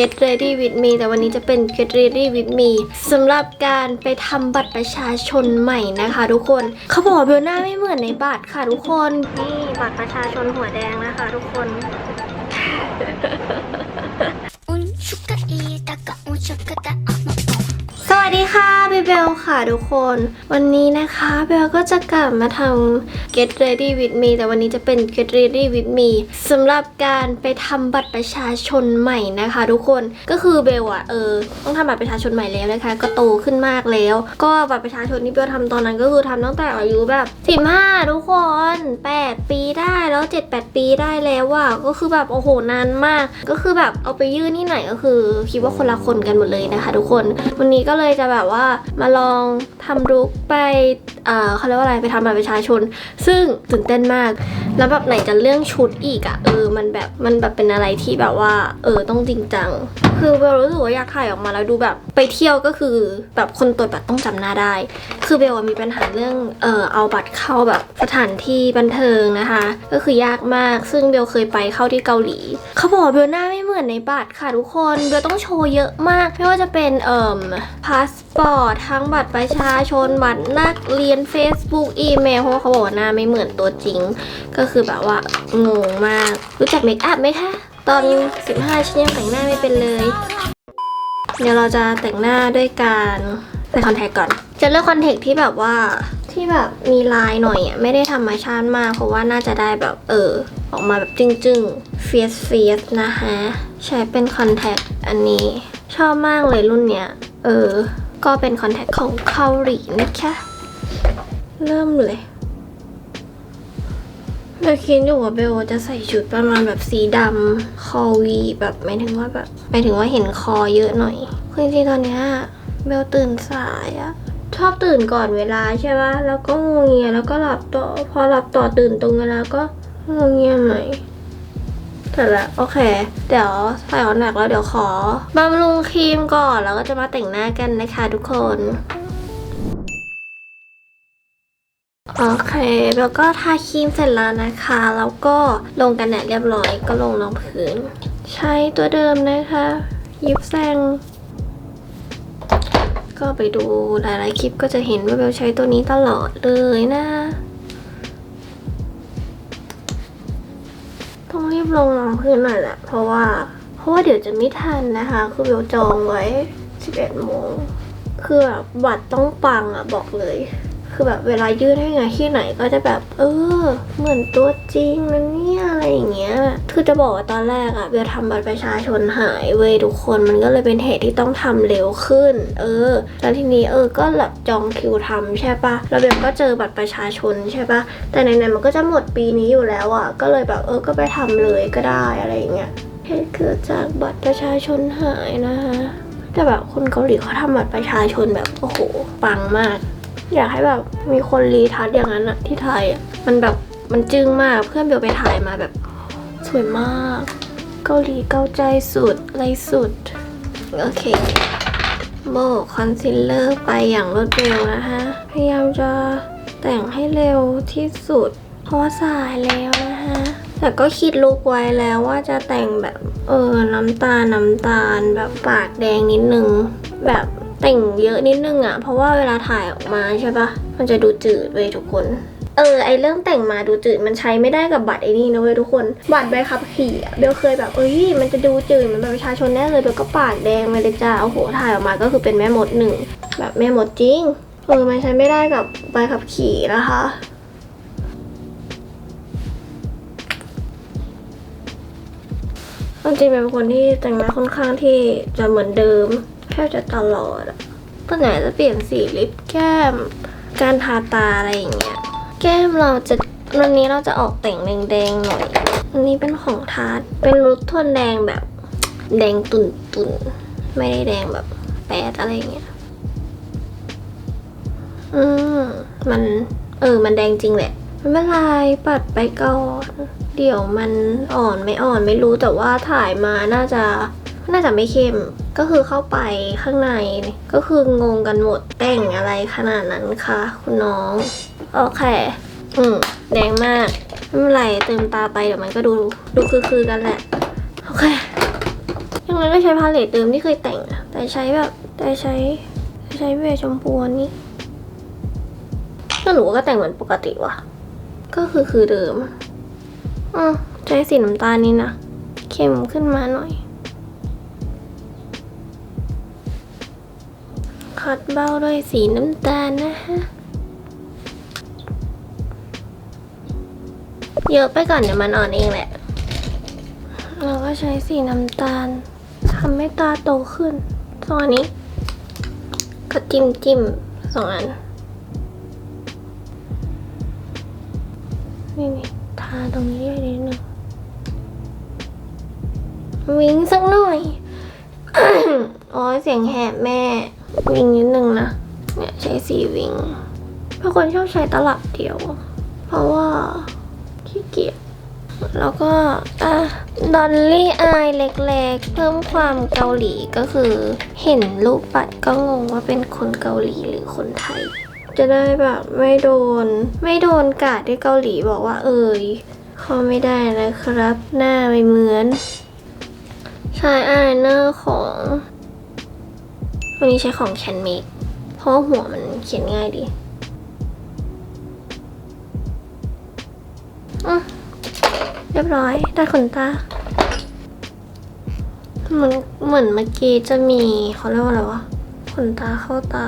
Get Ready with me แต่วันนี้จะเป็น Get Ready with me สำหรับการไปทำบัตรประชาชนใหม่นะคะ ทุกคนเขาบอกว่าเบลหน้าไม่เหมือนในบัตรค่ะทุกคนนี่บัตรประชาชนหัวแดงนะคะ ทุกคน Un suka itaka un suka ta ส วัสดีค่ะเบเบลค่ะทุกคน วันนี้นะคะเบลก็จะกลับมาทำ Get Ready with me แต่วันนี้จะเป็น Get Ready with me สำหรับการไปทำบัตรประชาชนใหม่นะคะ ทุกคนก็คือเบลอะเออต้องทำบัตรประชาชนใหม่แล้วนะคะ ก็โตขึ้นมากแล้ว ก็บัตรประชาชนที่เบลทำตอนนั้นก็คือทำตั้งแต่อายุแบบ15ทุกคน 8 ปีได้แล้ว 7-8 ปีได้แล้วอะก็คือแบบโอ้โหนานมาก ก็คือแบบเอาไปยื่นที่ไหนก็คือ คิดว่าคนละคนกันหมดเลยนะคะ ทุกคนวันนี้ก็เลยจะแบบว่ามาลองทำรุกไปเอ่อเขาเรียกว่าอะไรไปทำบัตรประชาชน ซึ่งตื่นเต้นมาก แล้วแบบไหนจะเรื่องชุดอีกอะเออมันแบบมันแบบเป็นอะไรที่แบบว่า เออต้องจริงจัง คือเบลรู้สึกว่าอยากถ่ายออกมาแล้วดูแบบไปเที่ยวก็คือแบบคนตรวจบัตรต้องจำหน้าได้ คือเบลอะมีปัญหาเรื่องเออเอาบัตรเข้าแบบสถานที่บันเทิงนะคะ ก็คือยากมาก ซึ่งเบลเคยไปเข้าที่เกาหลีเขาบอกเบลหน้าไม่เหมือนในบัตรค่ะทุกคนเบลต้องโชว์เยอะมาก ไม่ว่าจะเป็นเอ่มพาสปอร์ตทั้งบัตรประชาชนบัตรนักเรียน Facebook อีเมลเพราะเขาบอกว่าหน้าไม่เหมือนตัวจริง ก็คือแบบว่างงมาก รู้จักเมคอัพไหมคะ ตอน 15 ฉันยังแต่งหน้าไม่เป็นเลย เดี๋ยวเราจะแต่งหน้าด้วยการใส่คอนแทคก่อน จะเลือกคอนแทคที่แบบว่าที่แบบมีลายหน่อยอะไม่ได้ธรรมชาติมาก เพราะว่าน่าจะได้แบบเออ ออกมาแบบจึ้งๆเฟียสเฟียสนะคะ ใช้เป็นคอนแทคอันนี้ ชอบมากเลยรุ่นเนี้ย เออ ก็เป็นคอนแทคของเกาหลีนะคะ เริ่มเลยเบลคิดอยู่ว่าเบลจะใส่ชุดประมาณแบบสีดำคอวีแบบหมายถึงว่าแบบหมายถึงว่าเห็นคอเยอะหน่อยคือจริงๆตอนเนี้ยเบลตื่นสายอะชอบตื่นก่อนเวลาใช่ปะแล้วก็งวงเงียแล้วก็หลับต่อ พอหลับต่อตื่นตรงเวลาก็งวงเงียหน่อย แต่ละโอเค เดี๋ยวใส่ออนแลกแล้วเดี๋ยวขอบำรุงครีมก่อนแล้วก็จะมาแต่งหน้ากันนะคะทุกคนโอเค แล้วก็ทาครีมเสร็จแล้วนะคะ แล้วก็ลงกันแดดเรียบร้อยก็ลงรองพื้น ใช้ตัวเดิมนะคะ ยิบแซงก็ไปดูหลายๆคลิปก็จะเห็นว่าเบลใช้ตัวนี้ตลอดเลยนะ บลงรองพื้นหน่อยแหละเพราะว่า เพราะว่าเดี๋ยวจะไม่ทันนะคะ คือเบลจองไว้ 11โมงคือแบบบัตรต้องปังอะบอกเลย คือแบบเวลายื่นให้งานที่ไหนก็จะแบบ เออ เหมือนตัวจริงนะเนี่ยอะไรอย่างเงี้ย คือจะบอกว่าตอนแรกอะเบลทำบัตรประชาชนหายเว้ยทุกคนมันก็เลยเป็นเหตุที่ต้องทำเร็วขึ้น เออ แล้วทีนี้เออก็แบบจองคิวทำใช่ปะแล้วเบลก็เจอบัตรประชาชนใช่ปะแต่ไหนๆมันก็จะหมดปีนี้อยู่แล้วอะก็เลยแบบเออก็ไปทำเลยก็ได้อะไรอย่างเงี้ยเหตุเกิดจากบัตรประชาชนหายนะคะแต่แบบคนเกาหลีเขาทำบัตรประชาชนแบบโอ้โหปังมาก อยากให้แบบมีคนรีทัชอย่างนั้นอะที่ไทยอะมันแบบมันจึ้งมากเพื่อนเบลไปถ่ายมาแบบสวยมาก เกาหลีเกาใจสุดไรสุด โอเคโบกคอนซีลเลอร์ไปอย่างรวดเร็วนะคะ พยายามจะแต่งให้เร็วที่สุด เพราะว่าสายแล้วนะคะแต่ก็คิดลุกไว้แล้วว่าจะแต่งแบบ เออ น้ำตาลน้ำตาลแบบปากแดงนิดนึง แบบ แต่งเยอะนิดนึงอะ่ะเพราะว่าเวลาถ่ายออกมาใช่ปะมันจะดูจืดเว้ยทุกคนเออไอเรื่องแต่งมาดูจืดมันใช้ไม่ได้กับบัตรไอ้นี่นะเว้ยทุกคน บัตรใบขับขี่อะเบลเคยแบบเอ้ยมันจะดูจืดเหมือนบัตรประชาชนแน่เลยเบลก็ปากแดงไปเลยจ้าโอ้โหถ่ายออกมาก็คือเป็นแม่มดหนึ่งแบบแม่มดจริงเออมันใช้ไม่ได้กับใบขับขี่นะคะจริงๆเป็นคนที่แต่งหน้าค่อนข้างที่จะเหมือนเดิม ทบจะตลอดอะก็ไหนจะเปลี่ยนสีลิปแก้ม การทาตาอะไรอย่างเงี้ย แก้มเราจะวันนี้เราจะออกแต่งแดงๆหน่อย อันนี้เป็นของทาร์ตเป็นรุดโทนแดงแบบ แดงตุ่นๆ ไม่ได้แดงแบบแปดอะไรอย่างเงี้ย อืม มัน เออ มันแดงจริงแหละไม่เป็นไรปัดไปก่อน เดี๋ยวมันอ่อนไม่อ่อนไม่รู้แต่ว่าถ่ายมาน่าจะ น่าจะไม่เข้ม ก็คือเข้าไปข้างในก็คืองงกันหมดแต่งอะไรขนาดนั้นคะคุณน้อง โอเค อืมแดงมากไม่เป็นไรเติมตาไปเดี๋ยวมันก็ดูดูคือๆกันแหละ โอเคยังงั้ก็ใช้พาเลตเดิมที่เคยแต่งอะแต่ใช้แบบแต่ใช้ใช้เบชมพูนี้ก็หนูก็แต่งเหมือนปกติว่ะ ก็คือคือเดิม อืมใช้สีน้ำตาลนี่นะ เข้มขึ้นมาหน่อย ขัดเบ้าด้วยสีน้ำตาลนะฮะเยอะไปก่อนเดี๋ยวมันอ่อนเองแหละ เราก็ใช้สีน้ำตาลทำให้ตาโตขึ้นสองอันนี้ ก็จิ้มจิ้มสองอัน นี่นี่ทาตรงนี้ด้วยนิดนึงวิ้งสักหน่อยอ๋อเสียงแหบแม่วิงนิดนึงนะ เนี่ยใช้สีวิงบางคนชอบใช้ตลับเดียว เพราะว่าขี้เกียจแล้วก็อะดอลลี่อายเล็กๆ เพิ่มความเกาหลีก็คือเห็นรูปปัดก็งงว่าเป็นคนเกาหลีหรือคนไทย จะได้แบบไม่โดน ไม่โดนกาดที่เกาหลีบอกว่าเอ่ยเขาไม่ได้นะครับ หน้าไม่เหมือน ใช้อายเนอร์ของ วันนี้ใช้ของแคนเมกเพราะหัวมันเขียนง่ายดีอืมเรียบร้อย ได้ขนตาเหมือนเหมือนเมื่อกี้จะมีเขาเรียกว่าอะไรวะขนตาเข้าตา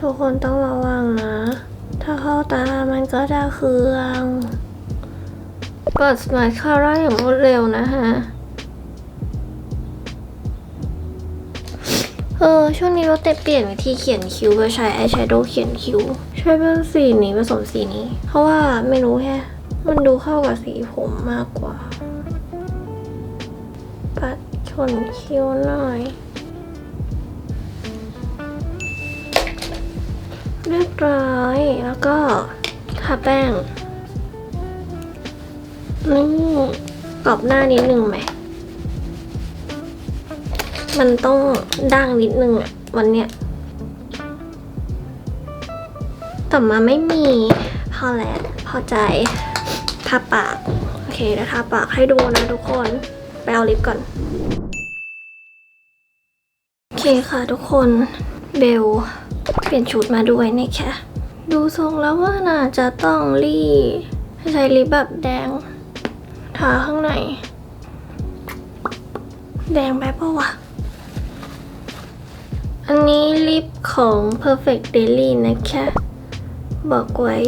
ทุกคนต้องระวังนะ ถ้าเข้าตามันก็จะเคืองกดสมาร์ทคาร่าอย่างรวดเร็วนะฮะ เออ ช่วงนี้เราเตะเปลี่ยนวิธีเขียนคิ้วไปใช้อายแชโดว์เขียนคิ้ว ใช้เป็นสีนี้ผสมสีนี้ เพราะว่าไม่รู้แฮะมันดูเข้ากับสีผมมากกว่า ปัดชนคิ้วหน่อยเรียบร้อยแล้วก็ทาแป้งนี่กรอบหน้านิดนึงไหม มันต้องด่างนิดนึงอะวันเนี้ยแต่มาไม่มีพอแล้วพอใจทาปาก โอเคเดี๋ยวทาปากให้ดูนะทุกคน ไปเอาลิปก่อน โอเคค่ะทุกคนเบลเปลี่ยนชุดมาด้วยนะคะดูทรงแล้วว่าน่าจะต้องรีใช้ลิปแบบแดง ทาข้างใน แดงไปปะวะ อันนี้ลิปของ Perfect Daily นะคะ บอกไว้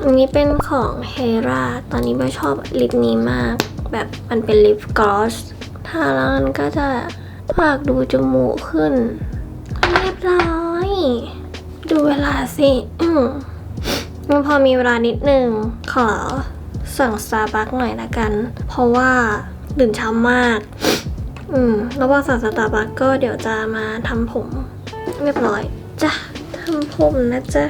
อันนี้เป็นของเฮราตอนนี้เบลชอบลิปนี้มาก แบบมันเป็นลิปกลอสทาแล้วมันก็จะปากดูจมูกขึ้น เรียบร้อย ดูเวลาสิ อืมมันพอมีเวลานิดนึง ขอสั่งสตาบัคหน่อยละกัน เพราะว่าตื่นเช้ามาก อืมแล้วพอสั่งสตาร์บัคก็เดี๋ยวจะมาทำผมเรียบร้อยจ้ะทำผมนะจ๊ะ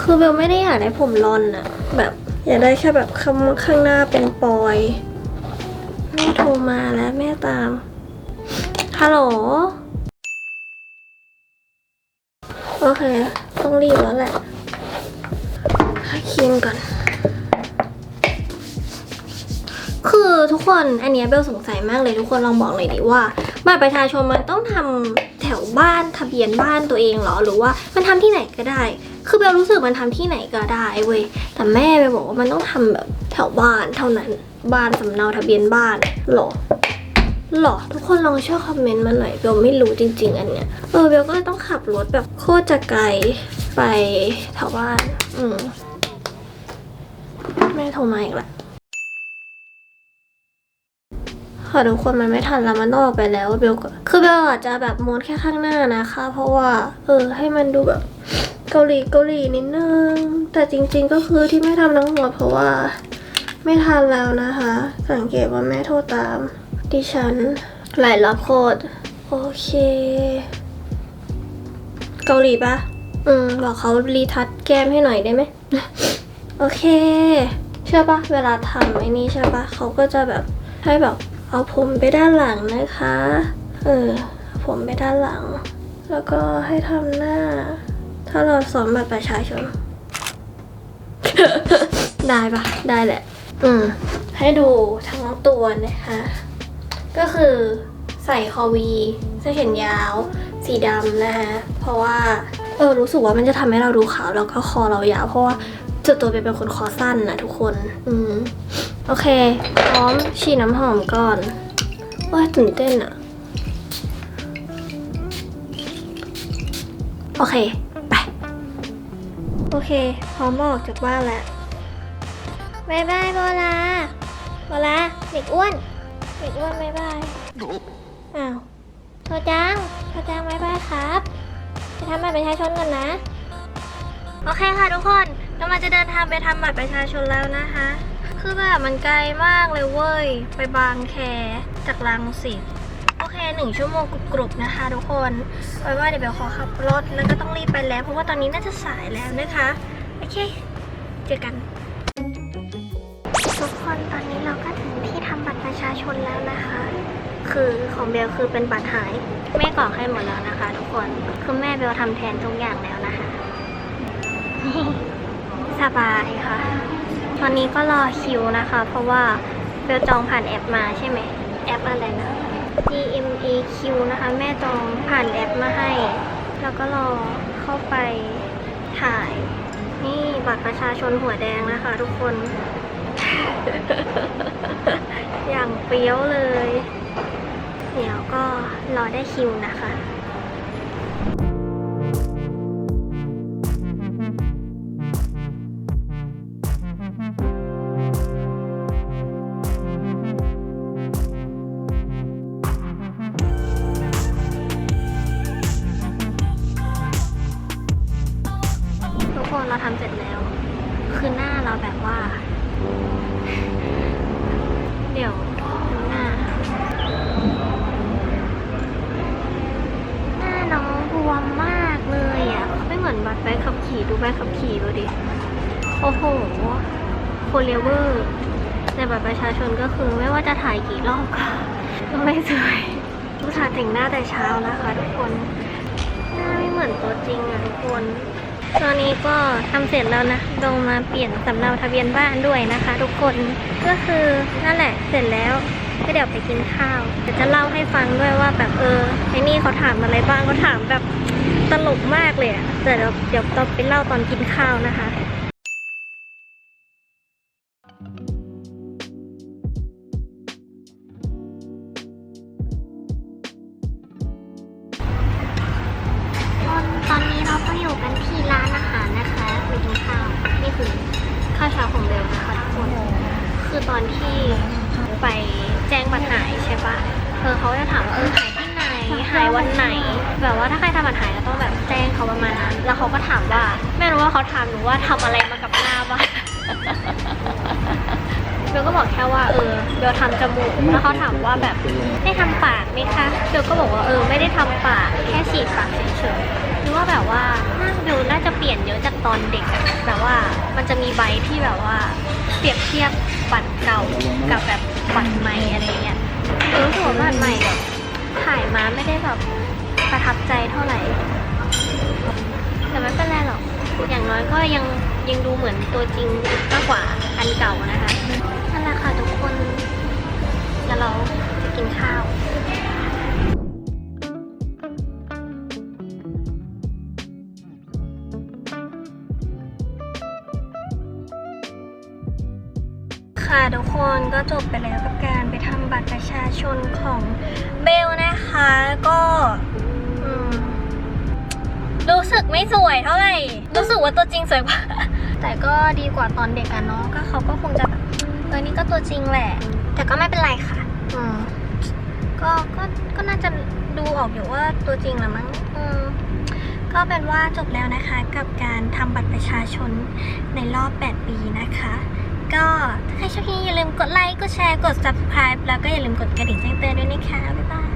คือเบลไม่ได้อยากได้ผมรอนอะแบบอยากได้แค่แบบข้างข้างหน้าเป็นปอยแม่โทรมาแล้วแม่ตามฮัลโหลโอเค ต้องรีบแล้วแหละหาครีมก่อน คือทุกคนอันเนี้ยเบลสงสัยมากเลยทุกคนลองบอกหน่อยดิว่าบัตรประชาชนมันต้องทำแถวบ้านทะเบียนบ้านตัวเองเหรอหรือว่ามันทำที่ไหนก็ได้ คือเบลรู้สึกมันทำที่ไหนก็ได้เว้ยแต่แม่เบลบอกว่ามันต้องทำแบบแถวบ้านเท่านั้นบ้านสำเนาทะเบียนบ้านเหรอหรอทุกคนลองช่วยคอมเมนต์มาหน่อยเบลไม่รู้จริง ๆ อันเนี้ยเออเบลก็เลยต้องขับรถแบบโคตรจะไกลไปแถวบ้านอืมแม่โทรมาอีกแล้ว ค่ะทุกคนมันไม่ทันแล้วมันต้องออกไปแล้วเบลก็คือเบลอาจจะแบบม้วนแค่ข้างหน้านะคะ เพราะว่า เออ ให้มันดูแบบเกาหลีเกาหลีนิดนึง แต่จริงๆก็คือที่ไม่ทำทั้งหมดเพราะว่า ไม่ทันแล้วนะคะ สังเกตว่าแม่โทรตาม ดิฉันหลายรอบโคตรโอเค เกาหลีปะอืม บอกเขารีทัชแก้มให้หน่อยได้ไหม โอเค เชื่อปะเวลาทำไอ้นี่ใช่ปะเขาก็จะแบบให้แบบ เอาผมไปด้านหลังนะคะ เออ ผมไปด้านหลัง แล้วก็ให้ทำหน้า ถ้าเราสอนแบบประชาชน ได้ปะได้แหละ อืม ให้ดูทั้งตัวนะคะ ก็คือใส่คอวีเสื้อแขนยาว สีดำนะคะ เพราะว่า เออ รู้สึกว่ามันจะทำให้เราดูขาว แล้วก็คอเรายาว เพราะว่าจุดตัวเป็นเป็นคนคอสั้นนะทุกคน อืม โอเค พร้อมฉีดน้ำหอมก่อนว้าตื่นเต้นอะโอเค ไป โอเค พร้อมออกจากบ้านแล้วบายบายโบลาโบลาเด็กอ้วน เด็กอ้วนบายบายอ้าวโทจังโทจังบายบายครับจะทำบัตรประชาชนก่อนนะ โอเคค่ะทุกคนกำลังจะเดินทางไปทำบัตรประชาชนแล้วนะคะ คือแบบมันไกลมากเลยเว้ย ไปบางแคจากลังสิตโอเคหนึ่งชั่วโมงกรุบๆนะคะทุกคนไว้ว่าเดี๋ยวเบลขอขับรถแล้วก็ต้องรีบไปแล้ว เพราะว่าตอนนี้น่าจะสายแล้วนะคะ โอเค เจอกัน ทุกคนตอนนี้เราก็ถึงที่ทำบัตรประชาชนแล้วนะคะ คือของเบลคือเป็นบัตรหาย แม่กรอกให้หมดแล้วนะคะ ทุกคน คือแม่เบลทำแทนทุกอย่างแล้วนะคะ สบายค่ะ ตอนนี้ก็รอคิวนะคะ เพราะว่าเบลจองผ่านแอปมาใช่ไหมแอปอะไรนะ GMAQ นะคะ แม่จองผ่านแอปมาให้ แล้วก็รอเข้าไปถ่าย นี่บัตรประชาชนหัวแดงนะคะ ทุกคน อย่างเปี้ยวเลย เดี๋ยวก็รอได้คิวนะคะ ไม่เหมือนบัตรใบขับขี่ดูใบขับขี่ดูดิ โอ้โหโคเรเวอร์ในบัตรประชาชนก็คือไม่ว่าจะถ่ายกี่รอบก็ไม่สวยผู้ชายแต่งหน้าแต่เช้านะคะทุกคน หน้าไม่เหมือนตัวจริงอะทุกคน ตอนนี้ก็ทำเสร็จแล้วนะลงมาเปลี่ยนสำเนาทะเบียนบ้านด้วยนะคะ ทุกคน ก็คือนั่นแหละเสร็จแล้วก็เดี๋ยวไปกินข้าวเดี๋ยวจะเล่าให้ฟังด้วยว่าแบบเออไอ้นี่เขาถามอะไรบ้างเขาถามแบบ ตลกมากเลยอะแต่เดี๋ยวเดี๋ยวต้องไปเล่าตอนกินข้าวนะคะ ตอนนี้เราก็อยู่กันที่ร้านอาหารนะคะไปกินข้าวนี่คือข้าวเช้าของเบลนะคะทุกคนคือตอนที่ไปแจ้งบัตรหาใช่ปะเออเขาจะถามว่าเออหายที่ไหนหายวันไหน แบบว่าถ้าใครทำบัตรหายก็ต้องแบบแจ้งเขาประมาณนั้น แล้วเขาก็ถามว่า ไม่รู้ว่าเขาถามหนูว่าทำอะไรมากับหน้าบ้างเบลก็บอกแค่ว่าเออเบลทำจมูกแล้วเขาถามว่าแบบได้ทำปากไหมคะเบลก็บอกว่าเออไม่ได้ทำปากแค่ฉีดปากเฉยๆหรือว่าแบบว่าหน้าเบลน่าจะเปลี่ยนเยอะจากตอนเด็กอะแบบว่ามันจะมีใบที่แบบว่าเปรียบเทียบบัตรเก่ากับแบบบัตรใหม่อะไรเงี้ยเออรู้สึกว่าบัตรใหม่แบบ ถ่ายมาไม่ได้แบบประทับใจเท่าไหร่ แต่ไม่เป็นไรหรอก อย่างน้อยก็ยังยังดูเหมือนตัวจริงมากกว่าอันเก่านะคะ นั่นแหละค่ะทุกคนเดี๋ยวเราจะกินข้าว ค่ะทุกคนก็จบไปแล้วกับการไปทำบัตรประชาชนของเบลนะคะก็รู้สึกไม่สวยเท่าไหร่ รู้สึกว่าตัวจริงสวยกว่า แต่ก็ดีกว่าตอนเด็กอะเนาะก็เขาก็คงจะแบบเออนี่ก็ตัวจริงแหละ แต่ก็ไม่เป็นไรค่ะอืมก็ก็ก็น่าจะดูออกอยู่ว่าตัวจริงแหละมั้งอืมก็เป็นว่าจบแล้วนะคะกับการทำบัตรประชาชนในรอบ 8 ปีนะคะ ก็ถ้าใครชอบคลิปนี้อย่าลืมกดไลค์ กดแชร์ กด subscribe แล้วก็อย่าลืมกดกระดิ่งแจ้งเตือนด้วยนะคะ บ๊ายบาย